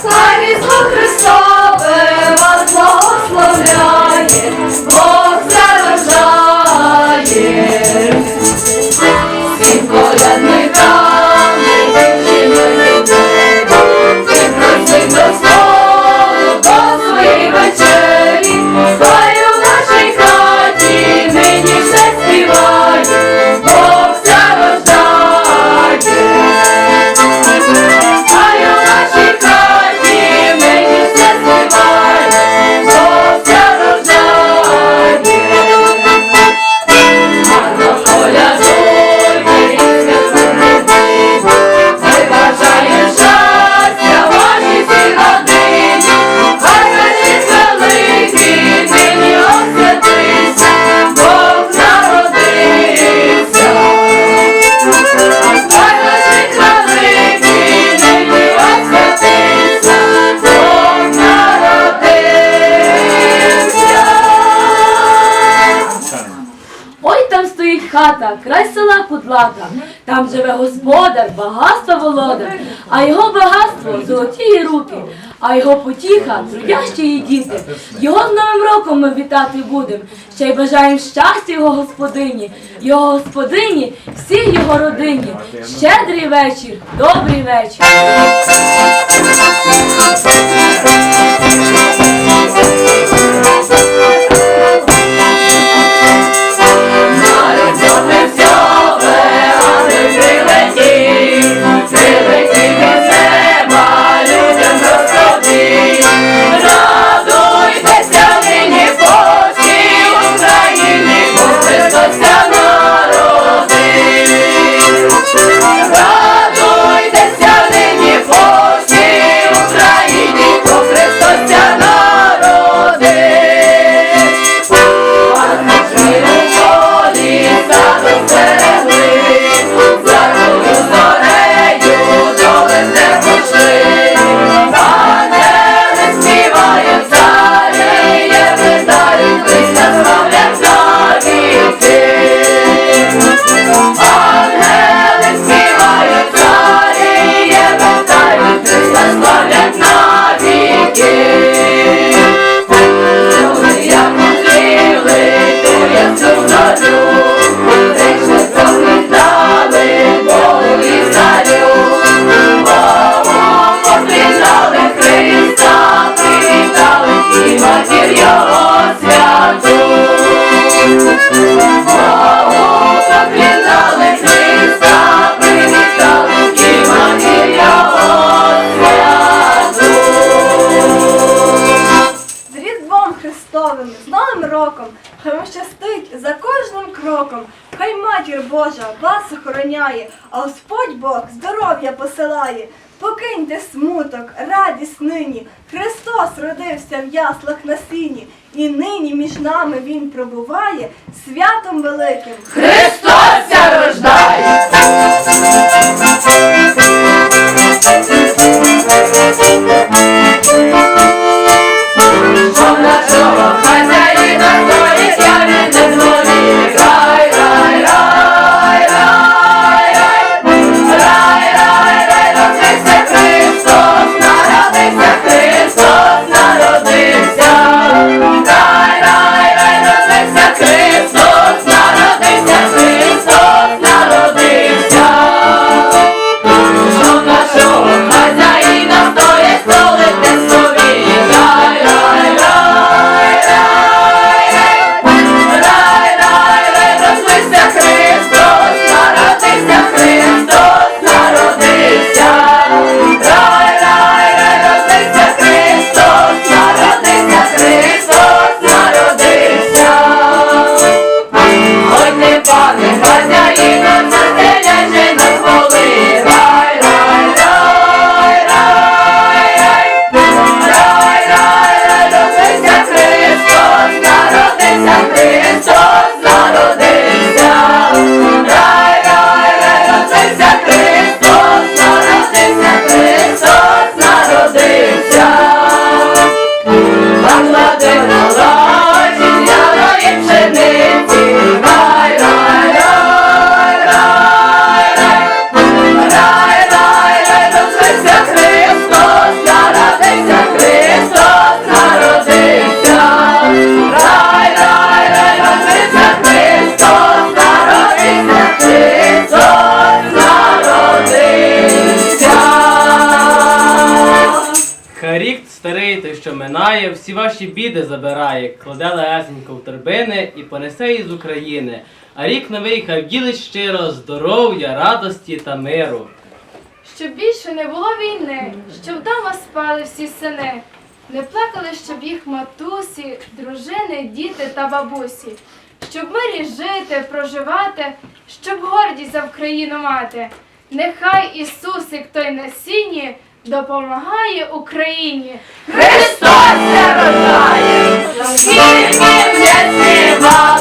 Слава Ісусу Христу! Край села Кудлата, там живе господар, багатство володар, а його багатство золотії руки, а його потіха трудящі її діти. Його з новим роком ми вітати будемо. Ще й бажаємо щастя його господині, його господині, всій його родині. Щедрий вечір, добрий вечір. вас охороняє, а Господь Бог здоров'я посилає. Покиньте смуток, радість нині, Христос родився в яслах на сіні, і нині між нами Він пробуває святом великим. Христос рождає! Що на чого хазяй? Що минає, всі ваші біди забирає, кладе лесенько в торбини і понесе її з України. А рік новий хай вділить щиро здоров'я, радості та миру. Щоб більше не було війни, щоб вдома спали всі сини, не плакали, щоб їх матусі, дружини, діти та бабусі, щоб мирі жити, проживати, щоб гордість за Вкраїну мати. Нехай Ісусик той на сіні допомагає Україні. Христос рождає, скільки вже а